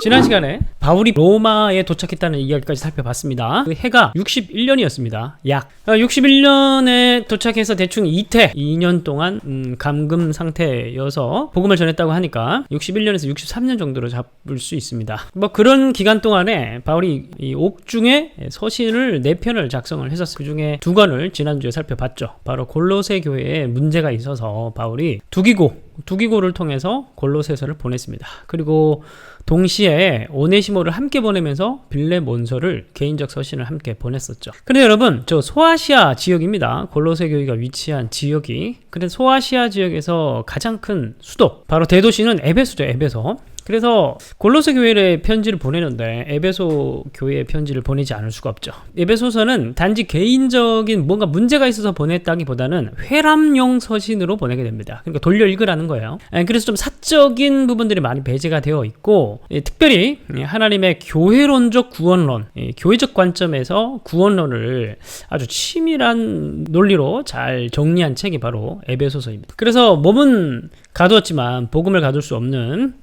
지난 시간에 바울이 로마에 도착했다는 이야기까지 살펴봤습니다. 그 해가 61년이었습니다. 약 61년에 도착해서 대충 이태 2년 동안 음, 감금 상태여서 복음을 전했다고 하니까 61년에서 63년 정도로 잡을 수 있습니다. 뭐 그런 기간 동안에 바울이 이 옥중에 서신을 네 편을 작성을 했었어요. 그 중에 두 권을 지난주에 살펴봤죠. 바로 골로새 교회에 문제가 있어서 바울이 두기고 두기고를 통해서 골로새서를 보냈습니다. 그리고 동시에 오네시모를 함께 보내면서 빌레몬서를 개인적 서신을 함께 보냈었죠. 근데 여러분, 저 소아시아 지역입니다. 골로새 교회가 위치한 지역이. 근데 소아시아 지역에서 가장 큰 수도, 바로 대도시는 에베소죠, 에베소. 그래서 골로새 교회에 편지를 보내는데 에베소 교회에 편지를 보내지 않을 수가 없죠. 에베소서는 단지 개인적인 뭔가 문제가 있어서 보냈다기보다는 회람용 서신으로 보내게 됩니다. 그러니까 돌려 읽으라는 거예요. 예, 그래서 좀 사적인 부분들이 많이 배제가 되어 있고 예, 특별히 하나님의 교회론적 구원론, 예, 교회적 관점에서 구원론을 아주 치밀한 논리로 잘 정리한 책이 바로 에베소서입니다. 그래서 몸은 가두었지만 복음을 가둘 수 없는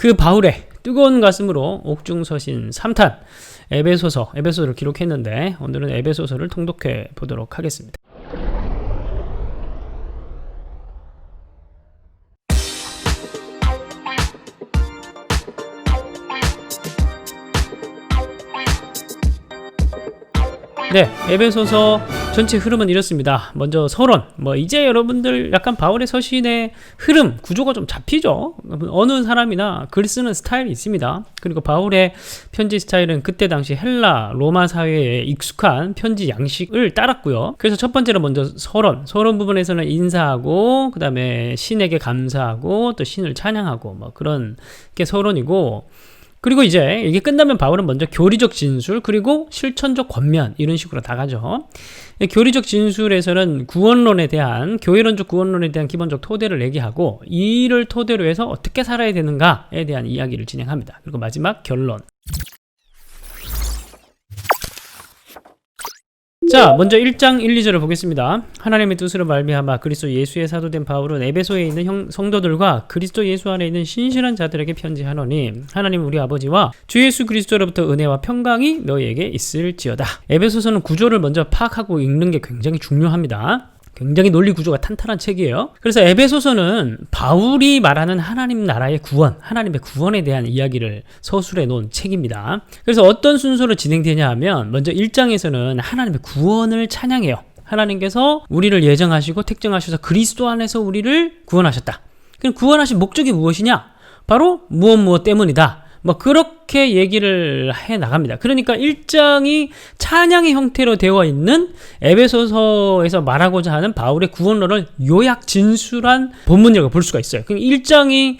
그 바울의 뜨거운 가슴으로 옥중서신 3탄 에베소서, 에베소를 기록했는데 오늘은 에베소서를 통독해 보도록 하겠습니다. 네, 에베소서 전체 흐름은 이렇습니다. 먼저 서론. 뭐 이제 여러분들 약간 바울의 서신의 흐름, 구조가 좀 잡히죠. 어느 사람이나 글 쓰는 스타일이 있습니다. 그리고 바울의 편지 스타일은 그때 당시 헬라, 로마 사회에 익숙한 편지 양식을 따랐고요. 그래서 첫 번째로 먼저 서론. 서론 부분에서는 인사하고 그다음에 신에게 감사하고 또 신을 찬양하고 뭐 그런 게 서론이고 그리고 이제 이게 끝나면 바울은 먼저 교리적 진술 그리고 실천적 권면 이런 식으로 나가죠. 교리적 진술에서는 구원론에 대한 교회론적 구원론에 대한 기본적 토대를 얘기하고 이를 토대로 해서 어떻게 살아야 되는가에 대한 이야기를 진행합니다. 그리고 마지막 결론. 자, 먼저 1장 1, 2절을 보겠습니다. 하나님의 뜻으로 말미암아 그리스도 예수의 사도된 바울은 에베소에 있는 형, 성도들과 그리스도 예수 안에 있는 신실한 자들에게 편지하노니 하나님 우리 아버지와 주 예수 그리스도로부터 은혜와 평강이 너희에게 있을지어다. 에베소서는 구조를 먼저 파악하고 읽는 게 굉장히 중요합니다. 굉장히 논리 구조가 탄탄한 책이에요. 그래서 에베소서는 바울이 말하는 하나님 나라의 구원, 하나님의 구원에 대한 이야기를 서술해 놓은 책입니다. 그래서 어떤 순서로 진행되냐 하면 먼저 1장에서는 하나님의 구원을 찬양해요. 하나님께서 우리를 예정하시고 택정하셔서 그리스도 안에서 우리를 구원하셨다. 그럼 구원하신 목적이 무엇이냐? 바로 무엇 무엇 때문이다. 뭐 그렇게 얘기를 해 나갑니다. 그러니까 1장이 찬양의 형태로 되어 있는 에베소서에서 말하고자 하는 바울의 구원론을 요약 진술한 본문이라고 볼 수가 있어요. 그럼 1장이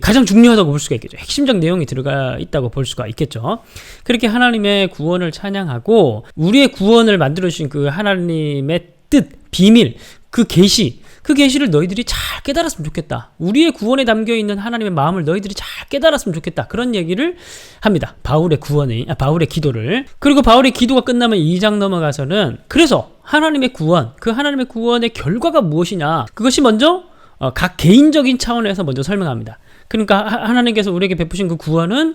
가장 중요하다고 볼 수가 있겠죠. 핵심적 내용이 들어가 있다고 볼 수가 있겠죠. 그렇게 하나님의 구원을 찬양하고 우리의 구원을 만들어 주신 그 하나님의 뜻, 비밀, 그 계시 그 계시를 너희들이 잘 깨달았으면 좋겠다. 우리의 구원에 담겨 있는 하나님의 마음을 너희들이 잘 깨달았으면 좋겠다. 그런 얘기를 합니다. 바울의 구원의 아, 바울의 기도를. 그리고 바울의 기도가 끝나면 2장 넘어가서는 그래서 하나님의 구원, 그 하나님의 구원의 결과가 무엇이냐? 그것이 먼저 어, 각 개인적인 차원에서 먼저 설명합니다. 그러니까 하나님께서 우리에게 베푸신 그 구원은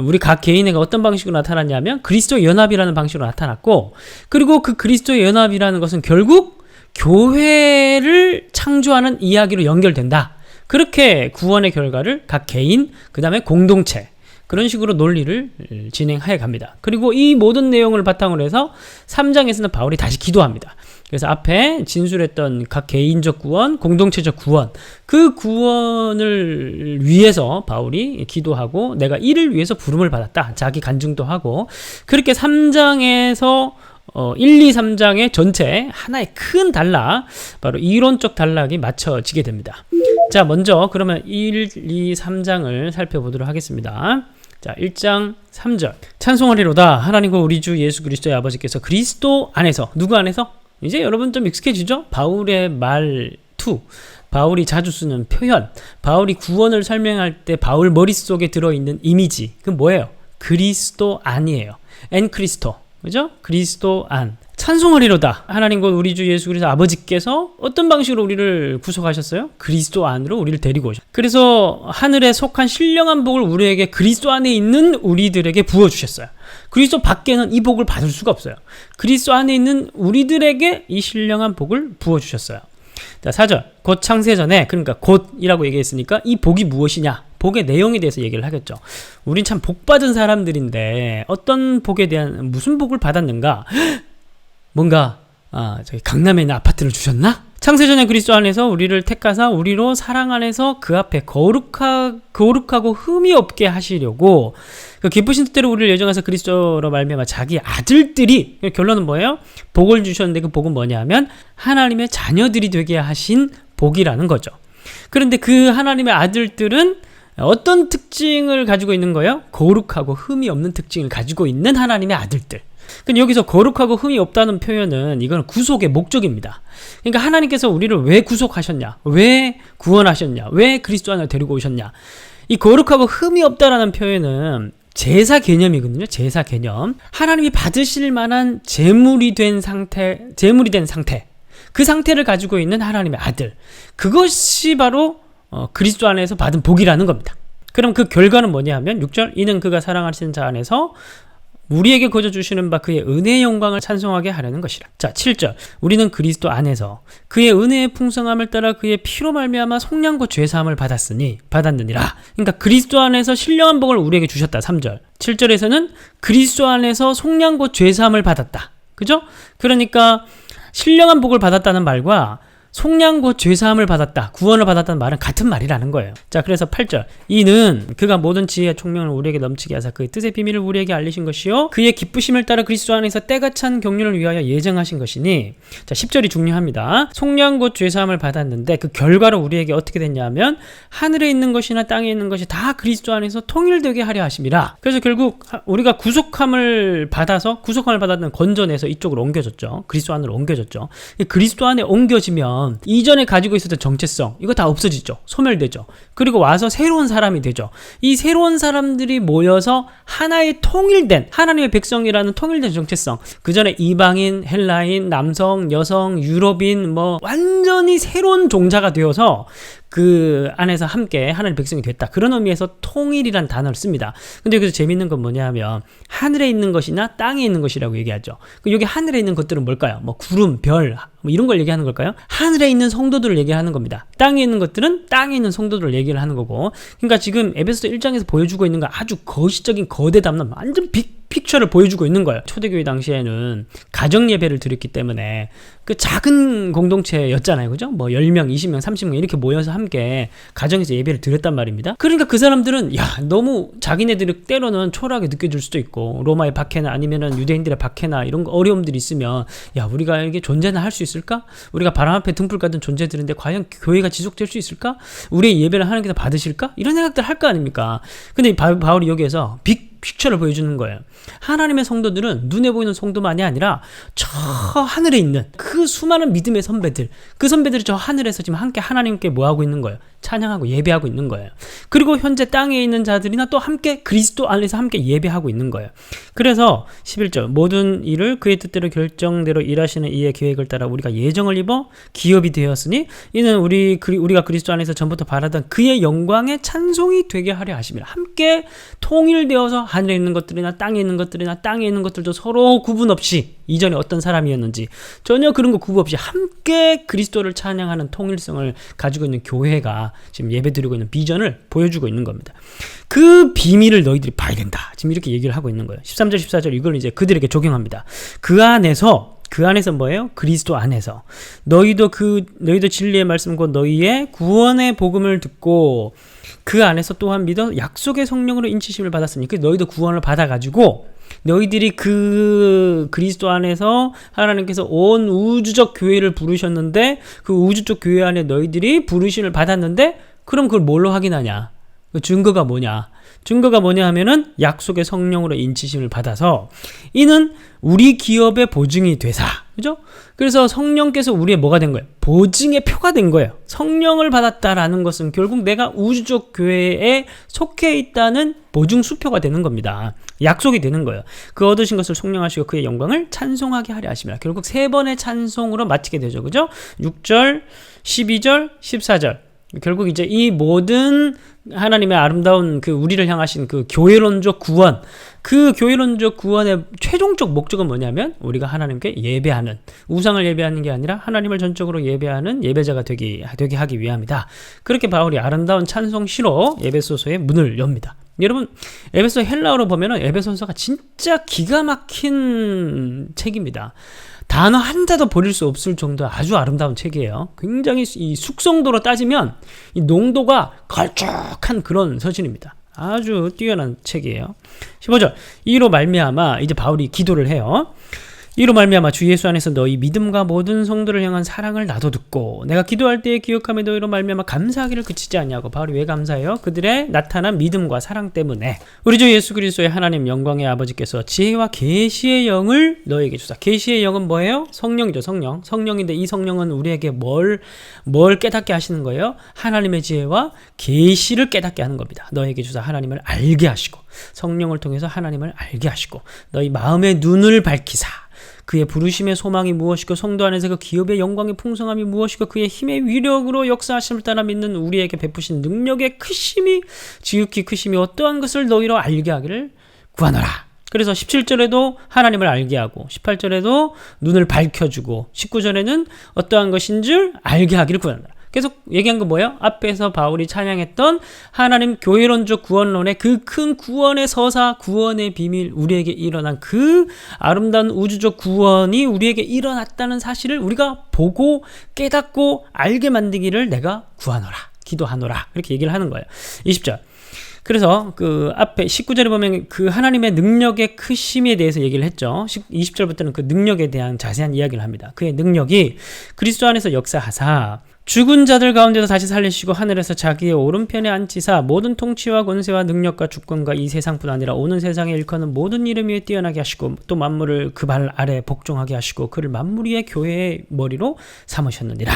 우리 각 개인에게 어떤 방식으로 나타났냐면 그리스도 연합이라는 방식으로 나타났고 그리고 그 그리스도 연합이라는 것은 결국 교회를 창조하는 이야기로 연결된다. 그렇게 구원의 결과를 각 개인, 그 다음에 공동체, 그런 식으로 논리를 진행하여 갑니다. 그리고 이 모든 내용을 바탕으로 해서 3장에서는 바울이 다시 기도합니다. 그래서 앞에 진술했던 각 개인적 구원, 공동체적 구원, 그 구원을 위해서 바울이 기도하고 내가 이를 위해서 부름을 받았다. 자기 간증도 하고 그렇게 3장에서 어, 1, 2, 3장의 전체 하나의 큰 단락, 바로 이론적 단락이 맞춰지게 됩니다. 자, 먼저 그러면 1, 2, 3장을 살펴보도록 하겠습니다. 자, 1장 3절. 찬송하리로다. 하나님과 우리 주 예수 그리스도의 아버지께서 그리스도 안에서, 누구 안에서? 이제 여러분 좀 익숙해지죠? 바울의 말투. 바울이 자주 쓰는 표현. 바울이 구원을 설명할 때 바울 머릿속에 들어있는 이미지. 그 뭐예요? 그리스도 안이에요. 엔 크리스토. 그죠? 그리스도 안. 찬송하리로다. 하나님 곧 우리 주 예수 그리스도 아버지께서 어떤 방식으로 우리를 구속하셨어요? 그리스도 안으로 우리를 데리고 오셨. 그래서 하늘에 속한 신령한 복을 우리에게 그리스도 안에 있는 우리들에게 부어 주셨어요. 그리스도 밖에는 이 복을 받을 수가 없어요. 그리스도 안에 있는 우리들에게 이 신령한 복을 부어 주셨어요. 자, 4절. 곧 창세 전에 그러니까 곧이라고 얘기했으니까 이 복이 무엇이냐? 복의 내용에 대해서 얘기를 하겠죠. 우린 참 복 받은 사람들인데 어떤 복에 대한 무슨 복을 받았는가? 뭔가 아, 저기 강남에 있는 아파트를 주셨나? 창세전에 그리스도 안에서 우리를 택하사 우리로 사랑 안에서 그 앞에 거룩하, 거룩하고 흠이 없게 하시려고 그 기쁘신 뜻대로 우리를 예정해서 그리스도로 말미암아 자기 아들들이 결론은 뭐예요? 복을 주셨는데 그 복은 뭐냐면 하나님의 자녀들이 되게 하신 복이라는 거죠. 그런데 그 하나님의 아들들은 어떤 특징을 가지고 있는 거예요? 거룩하고 흠이 없는 특징을 가지고 있는 하나님의 아들들. 근데 여기서 거룩하고 흠이 없다는 표현은 이건 구속의 목적입니다. 그러니까 하나님께서 우리를 왜 구속하셨냐? 왜 구원하셨냐? 왜 그리스도 안을 데리고 오셨냐? 이 거룩하고 흠이 없다라는 표현은 제사 개념이거든요. 제사 개념. 하나님이 받으실 만한 제물이 된 상태, 제물이 된 상태. 그 상태를 가지고 있는 하나님의 아들. 그것이 바로 어, 그리스도 안에서 받은 복이라는 겁니다. 그럼 그 결과는 뭐냐 하면 6절 이는 그가 사랑하시는 자 안에서 우리에게 거저 주시는 바 그의 은혜의 영광을 찬송하게 하려는 것이라. 자, 7절. 우리는 그리스도 안에서 그의 은혜의 풍성함을 따라 그의 피로 말미암아 속량과 죄 사함을 받았으니 받았느니라. 그러니까 그리스도 안에서 신령한 복을 우리에게 주셨다. 3절. 7절에서는 그리스도 안에서 속량과 죄 사함을 받았다. 그죠? 그러니까 신령한 복을 받았다는 말과 속량고 죄사함을 받았다. 구원을 받았다는 말은 같은 말이라는 거예요. 자, 그래서 8절. 이는 그가 모든 지혜와 총명을 우리에게 넘치게 하사 그의 뜻의 비밀을 우리에게 알리신 것이요. 그의 기쁘심을 따라 그리스도 안에서 때가 찬 경륜을 위하여 예정하신 것이니. 자, 10절이 중요합니다. 속량고 죄사함을 받았는데 그 결과로 우리에게 어떻게 됐냐면 하늘에 있는 것이나 땅에 있는 것이 다 그리스도 안에서 통일되게 하려 하심이라. 그래서 결국 우리가 구속함을 받아서 구속함을 받았는 건전에서 이쪽으로 옮겨졌죠. 그리스도 안으로 옮겨졌죠. 그리스도 안에 옮겨지면 되면 이전에 가지고 있었던 정체성 이거 다 없어지죠. 소멸되죠. 그리고 와서 새로운 사람이 되죠. 이 새로운 사람들이 모여서 하나의 통일된 하나님의 백성이라는 통일된 정체성. 그 전에 이방인, 헬라인, 남성, 여성, 유럽인 뭐 완전히 새로운 종자가 되어서 그 안에서 함께 하나님 백성이 됐다. 그런 의미에서 통일이란 단어를 씁니다. 근데 여기서 재밌는 건 뭐냐 하면 하늘에 있는 것이나 땅에 있는 것이라고 얘기하죠. 그 여기 하늘에 있는 것들은 뭘까요? 뭐 구름, 별, 뭐 이런 걸 얘기하는 걸까요? 하늘에 있는 성도들을 얘기하는 겁니다. 땅에 있는 것들은 땅에 있는 성도들을 얘기를 하는 거고. 그러니까 지금 에베소 1장에서 보여주고 있는 건 아주 거시적인 거대 담론, 완전 빅 픽처를 보여주고 있는 거예요. 초대교회 당시에는 가정 예배를 드렸기 때문에 그 작은 공동체였잖아요. 그죠? 뭐 10명, 20명, 30명 이렇게 모여서 함께 가정에서 예배를 드렸단 말입니다. 그러니까 그 사람들은 야, 너무 자기네들이 때로는 초라하게 느껴질 수도 있고 로마의 박해나 아니면은 유대인들의 박해나 이런 거 어려움들이 있으면 야, 우리가 이게 존재나 할 수 있을까? 우리가 바람 앞에 등불 같은 존재들인데 과연 교회가 지속될 수 있을까? 우리의 예배를 하나님께서 받으실까? 이런 생각들 할 거 아닙니까? 근데 바울이 여기에서 빅 픽처를 보여주는 거예요. 하나님의 성도들은 눈에 보이는 성도만이 아니라 저 하늘에 있는 그 수많은 믿음의 선배들, 그 선배들이 저 하늘에서 지금 함께 하나님께 뭐 하고 있는 거예요? 찬양하고 예배하고 있는 거예요. 그리고 현재 땅에 있는 자들이나 또 함께 그리스도 안에서 함께 예배하고 있는 거예요. 그래서 11절 모든 일을 그의 뜻대로 결정대로 일하시는 이의 계획을 따라 우리가 예정을 입어 기업이 되었으니 이는 우리 우리가 그리스도 안에서 전부터 바라던 그의 영광의 찬송이 되게 하려 하심이라. 함께 통일되어서 하늘에 있는 것들이나 땅에 있는 것들이나 땅에 있는 것들도 서로 구분 없이 이전에 어떤 사람이었는지 전혀 그런 거 구분 없이 함께 그리스도를 찬양하는 통일성을 가지고 있는 교회가 지금 예배 드리고 있는 비전을 보여주고 있는 겁니다. 그 비밀을 너희들이 봐야 된다. 지금 이렇게 얘기를 하고 있는 거예요. 13절, 14절 이걸 이제 그들에게 적용합니다. 그 안에서 그 안에서 뭐예요? 그리스도 안에서 너희도 그 너희도 진리의 말씀과 너희의 구원의 복음을 듣고 그 안에서 또한 믿어 약속의 성령으로 인치심을 받았으니 그 너희도 구원을 받아 가지고 너희들이 그 그리스도 안에서 하나님께서 온 우주적 교회를 부르셨는데 그 우주적 교회 안에 너희들이 부르심을 받았는데 그럼 그걸 뭘로 확인하냐? 그 증거가 뭐냐? 증거가 뭐냐 하면은 약속의 성령으로 인치심을 받아서 이는 우리 기업의 보증이 되사. 그죠? 그래서 성령께서 우리의 뭐가 된 거예요? 보증의 표가 된 거예요. 성령을 받았다라는 것은 결국 내가 우주적 교회에 속해 있다는 보증 수표가 되는 겁니다. 약속이 되는 거예요. 그 얻으신 것을 성령하시고 그의 영광을 찬송하게 하려 하십니다. 결국 세 번의 찬송으로 마치게 되죠. 그죠? 6절, 12절, 14절. 결국 이제 이 모든 하나님의 아름다운 그 우리를 향하신 그 교회론적 구원, 그 교회론적 구원의 최종적 목적은 뭐냐면 우리가 하나님께 예배하는 우상을 예배하는 게 아니라 하나님을 전적으로 예배하는 예배자가 되기 되게 하기 위함이다. 그렇게 바울이 아름다운 찬송 시로 에베소서의 문을 엽니다. 여러분 에베소 헬라어로 보면은 에베소서가 진짜 기가 막힌 책입니다. 단어 한자도 버릴 수 없을 정도 아주 아름다운 책이에요. 굉장히 이 숙성도로 따지면 이 농도가 걸쭉한 그런 서신입니다. 아주 뛰어난 책이에요. 15절 이로 말미암아 이제 바울이 기도를 해요. 이로 말미암아 주 예수 안에서 너희 믿음과 모든 성도를 향한 사랑을 나도 듣고 내가 기도할 때에 기억함에 너희로 말미암아 감사하기를 그치지 않냐고 바울이 왜 감사해요? 그들의 나타난 믿음과 사랑 때문에 우리 주 예수 그리스도의 하나님 영광의 아버지께서 지혜와 계시의 영을 너에게 주사 계시의 영은 뭐예요? 성령이죠 성령 성령인데 이 성령은 우리에게 뭘뭘 깨닫게 하시는 거예요? 하나님의 지혜와 계시를 깨닫게 하는 겁니다 너에게 주사 하나님을 알게 하시고 성령을 통해서 하나님을 알게 하시고 너희 마음의 눈을 밝히사 그의 부르심의 소망이 무엇이고 성도 안에서 그 기업의 영광의 풍성함이 무엇이고 그의 힘의 위력으로 역사하심을 따라 믿는 우리에게 베푸신 능력의 크심이 지극히 크심이 어떠한 것을 너희로 알게 하기를 구하노라. 그래서 17절에도 하나님을 알게 하고 18절에도 눈을 밝혀주고 19절에는 어떠한 것인 줄 알게 하기를 구하노라. 계속 얘기한 건 뭐예요? 앞에서 바울이 찬양했던 하나님 교회론적 구원론의 그 큰 구원의 서사, 구원의 비밀, 우리에게 일어난 그 아름다운 우주적 구원이 우리에게 일어났다는 사실을 우리가 보고 깨닫고 알게 만들기를 내가 구하노라, 기도하노라. 이렇게 얘기를 하는 거예요. 20절. 그래서 그 앞에 19절에 보면 그 하나님의 능력의 크심에 대해서 얘기를 했죠. 20절부터는 그 능력에 대한 자세한 이야기를 합니다. 그의 능력이 그리스도 안에서 역사하사 죽은 자들 가운데서 다시 살리시고 하늘에서 자기의 오른편에 앉히사 모든 통치와 권세와 능력과 주권과 이 세상뿐 아니라 오는 세상에 일컫는 모든 이름 위에 뛰어나게 하시고 또 만물을 그 발 아래 복종하게 하시고 그를 만물 위의 교회의 머리로 삼으셨느니라.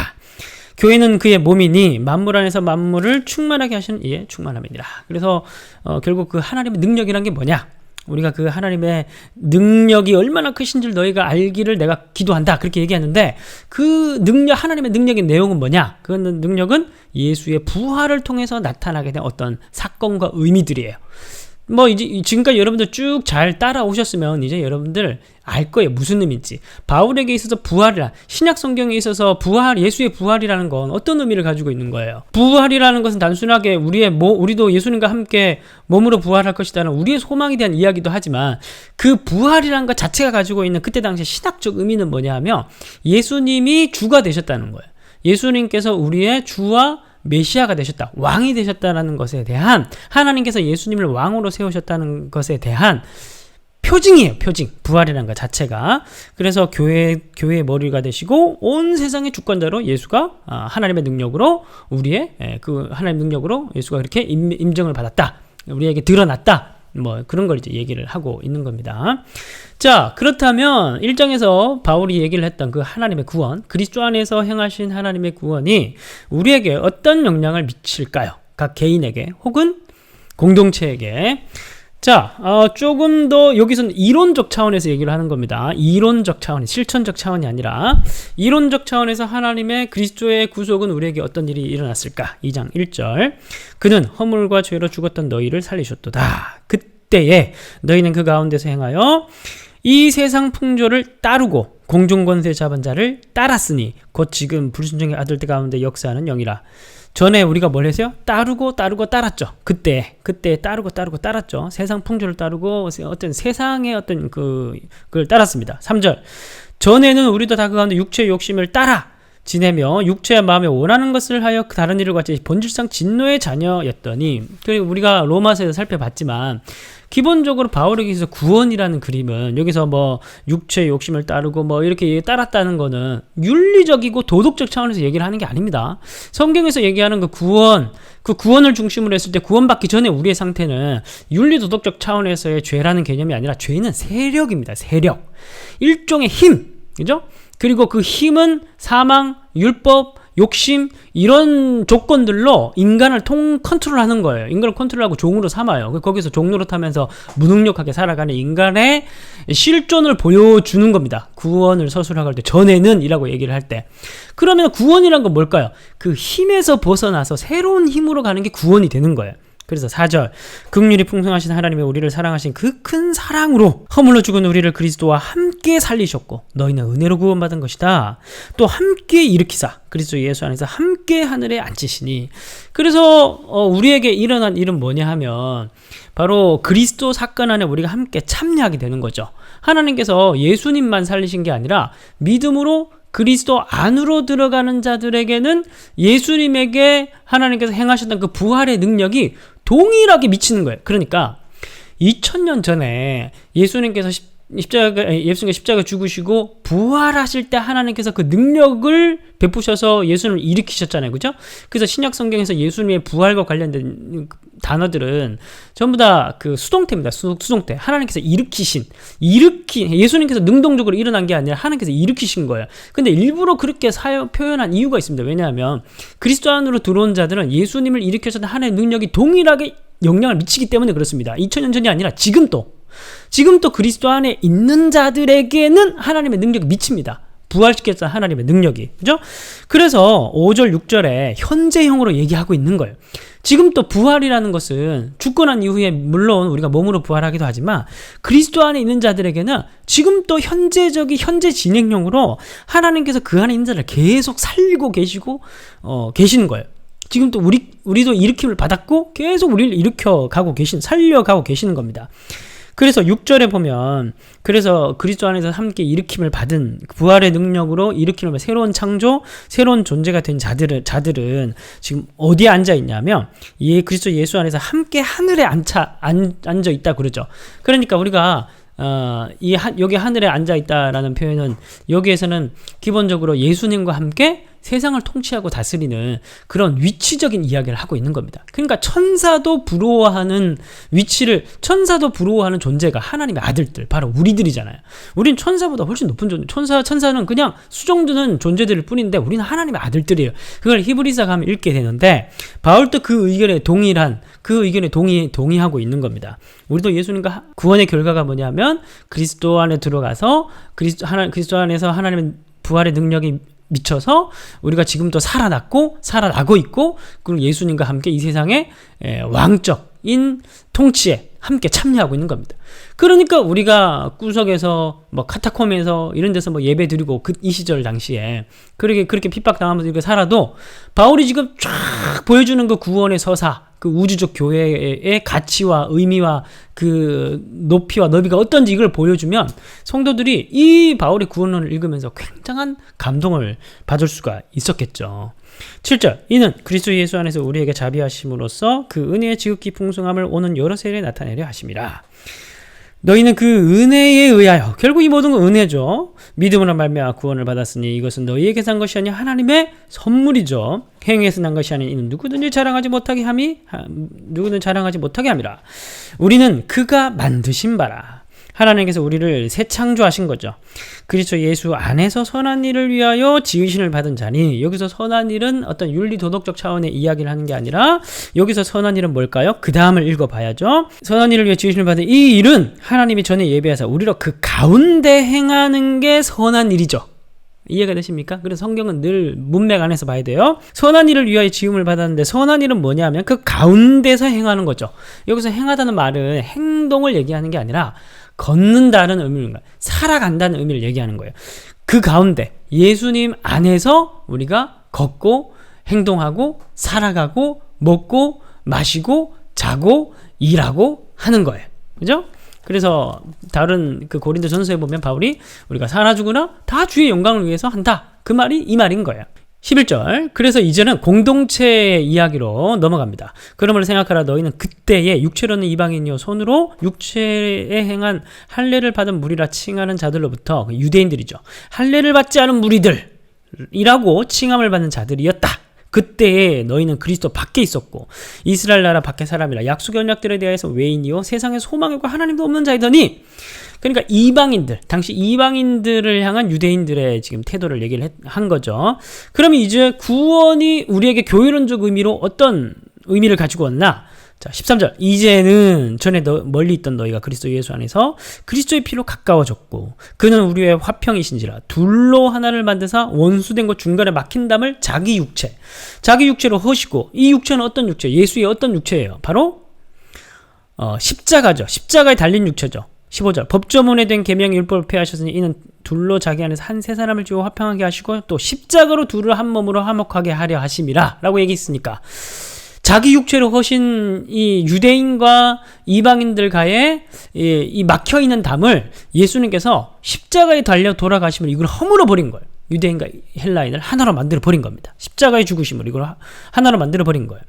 교회는 그의 몸이니 만물 안에서 만물을 충만하게 하시는 이의 충만함이니라. 그래서 어, 결국 그 하나님의 능력이란 게 뭐냐? 우리가 그 하나님의 능력이 얼마나 크신 줄 너희가 알기를 내가 기도한다. 그렇게 얘기하는데 그 능력, 하나님의 능력의 내용은 뭐냐? 그 능력은 예수의 부활을 통해서 나타나게 된 어떤 사건과 의미들이에요. 뭐 이제 지금까지 여러분들 쭉 잘 따라오셨으면 이제 여러분들 알 거예요. 무슨 의미인지. 바울에게 있어서 부활이라 신약 성경에 있어서 부활 예수의 부활이라는 건 어떤 의미를 가지고 있는 거예요? 부활이라는 것은 단순하게 우리의 뭐 우리도 예수님과 함께 몸으로 부활할 것이다는 우리의 소망에 대한 이야기도 하지만 그 부활이라는 것 자체가 가지고 있는 그때 당시 신학적 의미는 뭐냐면 예수님이 주가 되셨다는 거예요. 예수님께서 우리의 주와 메시아가 되셨다, 왕이 되셨다라는 것에 대한 하나님께서 예수님을 왕으로 세우셨다는 것에 대한 표징이에요, 표징. 부활이라는 것 자체가. 그래서 교회, 교회의 머리가 되시고, 온 세상의 주권자로 예수가, 아, 하나님의 능력으로, 우리의, 예, 그, 하나님의 능력으로 예수가 그렇게 임, 정을 받았다. 우리에게 드러났다. 뭐 그런 걸 이제 얘기를 하고 있는 겁니다. 자, 그렇다면 1장에서 바울이 얘기를 했던 그 하나님의 구원, 그리스도 안에서 행하신 하나님의 구원이 우리에게 어떤 영향을 미칠까요? 각 개인에게 혹은 공동체에게 자, 어, 조금 더 여기서는 이론적 차원에서 얘기를 하는 겁니다. 이론적 차원, 실천적 차원이 아니라 이론적 차원에서 하나님의 그리스도의 구속은 우리에게 어떤 일이 일어났을까? 2장 1절. 그는 허물과 죄로 죽었던 너희를 살리셨도다. 그때에 너희는 그 가운데서 행하여 이 세상 풍조를 따르고 공중권세 잡은 자를 따랐으니 곧 지금 불순종의 아들들 가운데 역사하는 영이라. 전에 우리가 뭘 했어요? 따르고 따르고 따랐죠. 그때 그때 따르고 따르고 따랐죠. 세상 풍조를 따르고 어떤 세상의 어떤 그 그걸 따랐습니다. 3절. 전에는 우리도 다 그 가운데 육체의 욕심을 따라 지내며 육체의 마음에 원하는 것을 하여 다른 일을 같이 본질상 진노의 자녀였더니 그리고 우리가 로마서에서 살펴봤지만 기본적으로 바울에게 서 구원이라는 그림은 여기서 뭐 육체의 욕심을 따르고 뭐 이렇게 따랐다는 거는 윤리적이고 도덕적 차원에서 얘기를 하는 게 아닙니다. 성경에서 얘기하는 그 구원 그 구원을 중심으로 했을 때 구원받기 전에 우리의 상태는 윤리 도덕적 차원에서의 죄라는 개념이 아니라 죄는 세력입니다. 세력. 일종의 힘. 그죠? 그리고 그 힘은 사망, 율법, 욕심 이런 조건들로 인간을 통 컨트롤하는 거예요. 인간을 컨트롤하고 종으로 삼아요. 그 거기서 종로로 타면서 무능력하게 살아가는 인간의 실존을 보여주는 겁니다. 구원을 서술할 때 전에는이라고 얘기를 할 때. 그러면 구원이란 건 뭘까요? 그 힘에서 벗어나서 새로운 힘으로 가는 게 구원이 되는 거예요. 그래서 4절 극률이 풍성하신 하나님의 우리를 사랑하신 그 큰 사랑으로 허물로 죽은 우리를 그리스도와 함께 살리셨고 너희는 은혜로 구원받은 것이다. 또 함께 일으키사 그리스도 예수 안에서 함께 하늘에 앉히시니 그래서 어, 우리에게 일어난 일은 뭐냐 하면 바로 그리스도 사건 안에 우리가 함께 참여하게 되는 거죠. 하나님께서 예수님만 살리신 게 아니라 믿음으로 그리스도 안으로 들어가는 자들에게는 예수님에게 하나님께서 행하셨던 그 부활의 능력이 동일하게 미치는 거예요. 그러니까 2000년 전에 예수님께서 십자가 예수님께 십자가 죽으시고 부활하실 때 하나님께서 그 능력을 베푸셔서 예수님을 일으키셨잖아요. 그죠? 그래서 신약 성경에서 예수님의 부활과 관련된 단어들은 전부 다 그 수동태입니다. 수, 수동태. 하나님께서 일으키신 일으키 예수님께서 능동적으로 일어난 게 아니라 하나님께서 일으키신 거예요. 근데 일부러 그렇게 사용 표현한 이유가 있습니다. 왜냐하면 그리스도 안으로 들어온 자들은 예수님을 일으켜셨던 하나님의 능력이 동일하게 영향을 미치기 때문에 그렇습니다. 2000년 전이 아니라 지금 또 지금 또 그리스도 안에 있는 자들에게는 하나님의 능력이 미칩니다. 부활시켰던 하나님의 능력이. 그죠? 그래서 5절, 6절에 현재형으로 얘기하고 있는 거예요. 지금 또 부활이라는 것은 죽고 난 이후에 물론 우리가 몸으로 부활하기도 하지만 그리스도 안에 있는 자들에게는 지금 또 현재적인 현재 진행형으로 하나님께서 그 안에 있는 자를 계속 살리고 계시고 어, 계시는 거예요. 지금 또 우리 우리도 일으킴을 받았고 계속 우리를 일으켜 가고 계신 살려 가고 계시는 겁니다. 그래서 6절에 보면 그래서 그리스도 안에서 함께 일으킴을 받은 부활의 능력으로 일으키는 새로운 창조, 새로운 존재가 된 자들은 자들은 지금 어디에 앉아 있냐면 이 그리스도 예수 안에서 함께 하늘에 앉아 앉, 앉아 있다 그러죠. 그러니까 우리가 어, 이 하, 여기 하늘에 앉아 있다라는 표현은 여기에서는 기본적으로 예수님과 함께 세상을 통치하고 다스리는 그런 위치적인 이야기를 하고 있는 겁니다. 그러니까 천사도 부러워하는 위치를 천사도 부러워하는 존재가 하나님의 아들들 바로 우리들이잖아요. 우린 천사보다 훨씬 높은 존재. 천사 천사는 그냥 수정드는 존재들일 뿐인데 우리는 하나님의 아들들이에요. 그걸 히브리서 가면 읽게 되는데 바울도 그 의견에 동일한 그 의견에 동의 동의하고 있는 겁니다. 우리도 예수님과 구원의 결과가 뭐냐면 그리스도 안에 들어가서 그리스도 하나 그리스도 안에서 하나님의 부활의 능력이 미쳐서 우리가 지금도 살아났고 살아나고 있고 그리고 예수님과 함께 이 세상의 왕적 인 통치에 함께 참여하고 있는 겁니다. 그러니까 우리가 구석에서 뭐 카타콤에서 이런 데서 뭐 예배 드리고 그 이 시절 당시에 그렇게 그렇게 핍박당하면서 이렇게 살아도 바울이 지금 쫙 보여주는 그 구원의 서사 그 우주적 교회의 가치와 의미와 그 높이와 너비가 어떤지 이걸 보여주면 성도들이 이 바울의 구원론을 읽으면서 굉장한 감동을 받을 수가 있었겠죠. 7절 이는 그리스도 예수 안에서 우리에게 자비하심으로써 그 은혜의 지극히 풍성함을 오는 여러 세례 나타내려 하심이라. 너희는 그 은혜에 의하여 결국 이 모든 건 은혜죠. 믿음으로 말미암아 구원을 받았으니 이것은 너희에게 산 것이 아니라 하나님의 선물이죠. 행위에서 난 것이 아닌 이는 누구든지 자랑하지 못하게 함이 누구든 자랑하지 못하게 함이라. 우리는 그가 만드신 바라. 하나님께서 우리를 새 창조하신 거죠. 그리스도 예수 안에서 선한 일을 위하여 지으신을 받은 자니 여기서 선한 일은 어떤 윤리 도덕적 차원의 이야기를 하는 게 아니라 여기서 선한 일은 뭘까요? 그 다음을 읽어봐야죠. 선한 일을 위해 지으신을 받은 이 일은 하나님이 전에 예배하사 우리로 그 가운데 행하는 게 선한 일이죠. 이해가 되십니까? 그래서 성경은 늘 문맥 안에서 봐야 돼요. 선한 일을 위하여 지음을 받았는데 선한 일은 뭐냐면 그 가운데서 행하는 거죠. 여기서 행하다는 말은 행동을 얘기하는 게 아니라 걷는다는 의미입니다. 살아간다는 의미를 얘기하는 거예요. 그 가운데 예수님 안에서 우리가 걷고 행동하고 살아가고 먹고 마시고 자고 일하고 하는 거예요. 그죠? 그래서 다른 그 고린도 전서에 보면 바울이 우리가 살아 죽으나 다 주의 영광을 위해서 한다. 그 말이 이 말인 거예요. 11절. 그래서 이제는 공동체 이야기로 넘어갑니다. 그러므로 생각하라 너희는 그때에 육체로는 이방인이요 손으로 육체에 행한 할례를 받은 무리라 칭하는 자들로부터 유대인들이죠. 할례를 받지 않은 무리들이라고 칭함을 받는 자들이었다. 그때에 너희는 그리스도 밖에 있었고 이스라엘 나라 밖의 사람이라 약속 언약들에 대해서 외인이요 세상에 소망과 하나님도 없는 자이더니 그러니까 이방인들 당시 이방인들을 향한 유대인들의 지금 태도를 얘기를 한 거죠. 그러면 이제 구원이 우리에게 교회론적 의미로 어떤 의미를 가지고 왔나? 자, 13절. 이제는 전에 너, 멀리 있던 너희가 그리스도 예수 안에서 그리스도의 피로 가까워졌고 그는 우리의 화평이신지라 둘로 하나를 만드사 원수된 것 중간에 막힌 담을 자기 육체 자기 육체로 허시고 이 육체는 어떤 육체? 예수의 어떤 육체예요? 바로 어, 십자가죠. 십자가에 달린 육체죠. 15절. 법조문에 된 계명 율법을 폐하셨으니 이는 둘로 자기 안에서 한 세 사람을 지어 화평하게 하시고 또 십자가로 둘을 한 몸으로 화목하게 하려 하심이라. 라고 얘기했으니까. 자기 육체로 허신 이 유대인과 이방인들과의 이, 이 막혀 있는 담을 예수님께서 십자가에 달려 돌아가심을 이걸 허물어 버린 거예요. 유대인과 헬라인을 하나로 만들어 버린 겁니다. 십자가의 죽으심을 이걸 하나로 만들어 버린 거예요.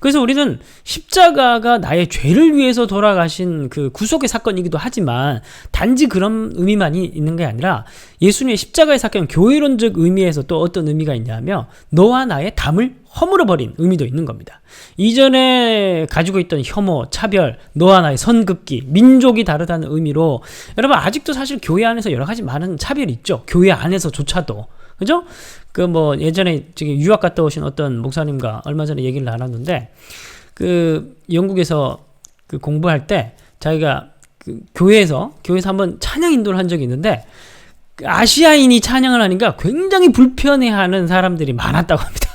그래서 우리는 십자가가 나의 죄를 위해서 돌아가신 그 구속의 사건이기도 하지만 단지 그런 의미만이 있는 게 아니라 예수님의 십자가의 사건은 교회론적 의미에서 또 어떤 의미가 있냐면 너와 나의 담을 허물어 버린 의미도 있는 겁니다. 이전에 가지고 있던 혐오, 차별, 너와 나의 선긋기, 민족이 다르다는 의미로 여러분 아직도 사실 교회 안에서 여러 가지 많은 차별이 있죠. 교회 안에서조차도. 그죠? 그 뭐 예전에 지금 유학 갔다 오신 어떤 목사님과 얼마 전에 얘기를 나눴는데 그 영국에서 그 공부할 때 자기가 그 교회에서 교회에서 한번 찬양 인도를 한 적이 있는데 그 아시아인이 찬양을 하니까 굉장히 불편해하는 사람들이 많았다고 합니다.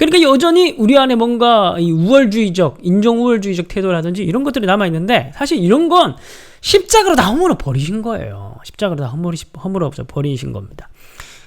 그러니까 여전히 우리 안에 뭔가 이 우월주의적, 인종 우월주의적 태도라든지 이런 것들이 남아 있는데 사실 이런 건 십자가로 다 허물어 버리신 거예요. 십자가로 다 허물이 허물어 버리신 겁니다.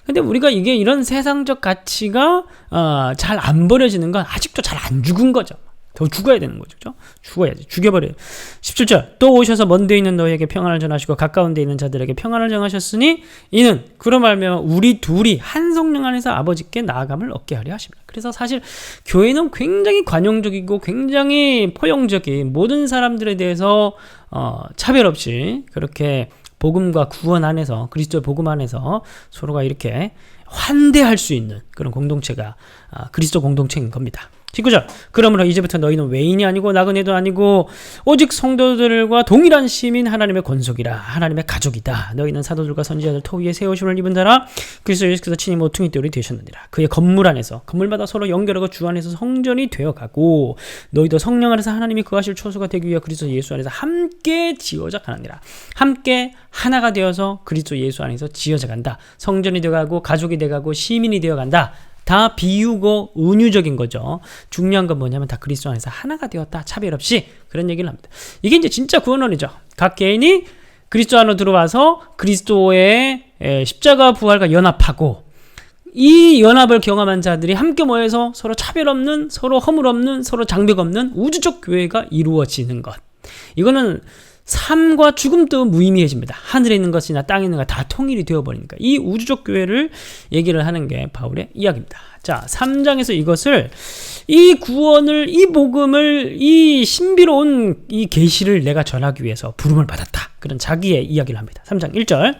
근데 우리가 이게 이런 세상적 가치가 어, 잘 안 버려지는 건 아직도 잘 안 죽은 거죠. 더 죽어야 되는 거죠. 그죠? 죽어야지. 죽여버려요. 17절. 또 오셔서 먼 데 있는 너희에게 평안을 전하시고 가까운 데 있는 자들에게 평안을 정하셨으니 이는 그런 말면 우리 둘이 한 성령 안에서 아버지께 나아감을 얻게 하려 하십니다. 그래서 사실 교회는 굉장히 관용적이고 굉장히 포용적인 모든 사람들에 대해서 어, 차별 없이 그렇게 복음과 구원 안에서 그리스도의 복음 안에서 서로가 이렇게 환대할 수 있는 그런 공동체가 아, 그리스도 공동체인 겁니다. 19절. 그러므로 이제부터 너희는 외인이 아니고 나그네도 아니고 오직 성도들과 동일한 시민 하나님의 권속이라 하나님의 가족이다. 너희는 사도들과 선지자들 터 위에 세우심을 입은 자라 그리스도 예수께서 친히 모퉁이 돌이 되셨느니라. 그의 건물 안에서 건물마다 서로 연결하고 주 안에서 성전이 되어가고 너희도 성령 안에서 하나님이 거하실 초소가 되기 위해 그리스도 예수 안에서 함께 지어져 가느니라. 함께 하나가 되어서 그리스도 예수 안에서 지어져 간다. 성전이 되어가고 가족이 되어가고 시민이 되어간다. 다 비유고 은유적인 거죠. 중요한 건 뭐냐면 다 그리스도 안에서 하나가 되었다. 차별 없이 그런 얘기를 합니다. 이게 이제 진짜 구원론이죠. 각 개인이 그리스도 안으로 들어와서 그리스도의 십자가 부활과 연합하고 이 연합을 경험한 자들이 함께 모여서 서로 차별 없는, 서로 허물 없는, 서로 장벽 없는 우주적 교회가 이루어지는 것. 이거는 삶과 죽음도 무의미해집니다. 하늘에 있는 것이나 땅에 있는 것 다 통일이 되어버리니까. 이 우주적 교회를 얘기를 하는 게 바울의 이야기입니다. 자, 3장에서 이것을 이 구원을 이 복음을 이 신비로운 이 계시를 내가 전하기 위해서 부름을 받았다. 그런 자기의 이야기를 합니다. 3장 1절.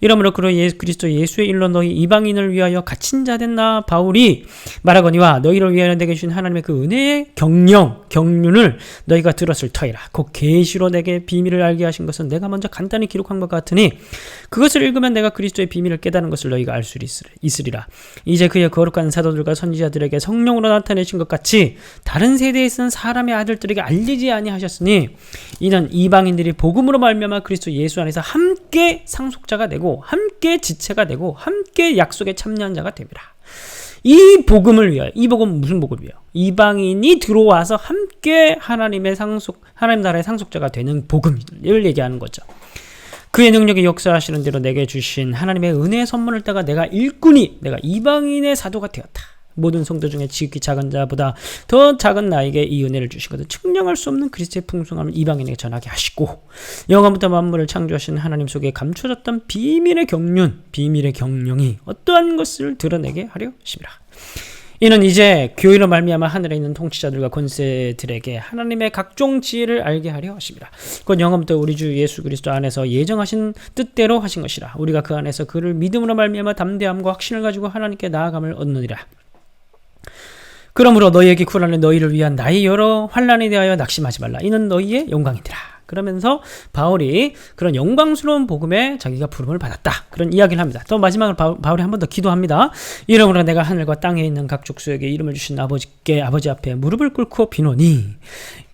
이러므로 그로 예수 그리스도 예수의 일로 너희 이방인을 위하여 갇힌 자 됐나 바울이 말하거니와 너희를 위하여 내게 주신 하나님의 그 은혜의 경영 경륜을 너희가 들었을 터이라 곧 계시로 내게 비밀을 알게 하신 것은 내가 먼저 간단히 기록한 것 같으니 그것을 읽으면 내가 그리스도의 비밀을 깨닫는 것을 너희가 알 수 있으리라 이제 그의 거룩한 사도들과 선지자들에게 성령으로 나타내신 것 같이 다른 세대에 쓴 사람의 아들들에게 알리지 아니하셨으니 이는 이방인들이 복음으로 말미암아 그리스도 예수 안에서 함께 상속자가 되고 함께 지체가 되고 함께 약속에 참여한 자가 됩니다. 이 복음을 위하여 이 복음 무슨 복음을 위하여 이방인이 들어와서 함께 하나님의 상속 하나님 나라의 상속자가 되는 복음을 얘기하는 거죠. 그의 능력이 역사하시는 대로 내게 주신 하나님의 은혜의 선물을 따가 내가 일꾼이 내가 이방인의 사도가 되었다. 모든 성도 중에 지극히 작은 자보다 더 작은 나에게 이 은혜를 것을 측량할 수 없는 그리스도의 풍성함을 이방인에게 전하게 하시고 영원부터 만물을 창조하신 하나님 속에 감춰졌던 비밀의 경륜, 비밀의 경영이 어떠한 것을 드러내게 하려 하십니다. 이는 이제 교회로 말미암아 하늘에 있는 통치자들과 권세들에게 하나님의 각종 지혜를 알게 하려 하십니다. 그건 영원부터 우리 주 예수 그리스도 안에서 예정하신 뜻대로 하신 것이라. 우리가 그 안에서 그를 믿음으로 말미암아 담대함과 확신을 가지고 하나님께 나아감을 얻느니라. 그러므로 너희에게 구하는 너희를 위한 나의 여러 환란에 대하여 낙심하지 말라. 이는 너희의 영광이니라. 그러면서 바울이 그런 영광스러운 복음에 자기가 부름을 받았다. 그런 이야기를 합니다. 또 마지막으로 바, 바울이 한 번 더 기도합니다. 이러므로 내가 하늘과 땅에 있는 각 족속에게 이름을 주신 아버지께 아버지 앞에 무릎을 꿇고 비노니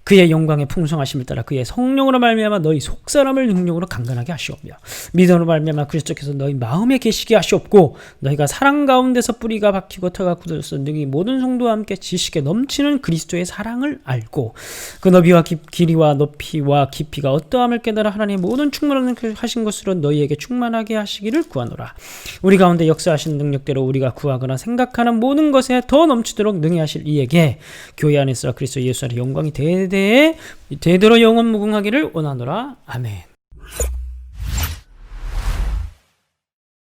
그의 영광의 풍성하심을 따라 그의 성령으로 말미암아 너희 속사람을 능력으로 강건하게 하시오며 믿음으로 말미암아 그리스도께서 너희 마음에 계시게 하시옵고 너희가 사랑 가운데서 뿌리가 박히고 터가 굳어서 능히 모든 성도와 함께 지식에 넘치는 그리스도의 사랑을 알고 그 너비와 깊, 길이와 높이와 깊이가 어떠함을 깨달아 하나님의 모든 충만한 하신 것으로 너희에게 충만하게 하시기를 구하노라. 우리 가운데 역사하시는 능력대로 우리가 구하거나 생각하는 모든 것에 더 넘치도록 능히 하실 이에게 교회 안에서 그리스도 예수 안에 영광이 대대 에 대대로 영원 무궁하기를 원하노라. 아멘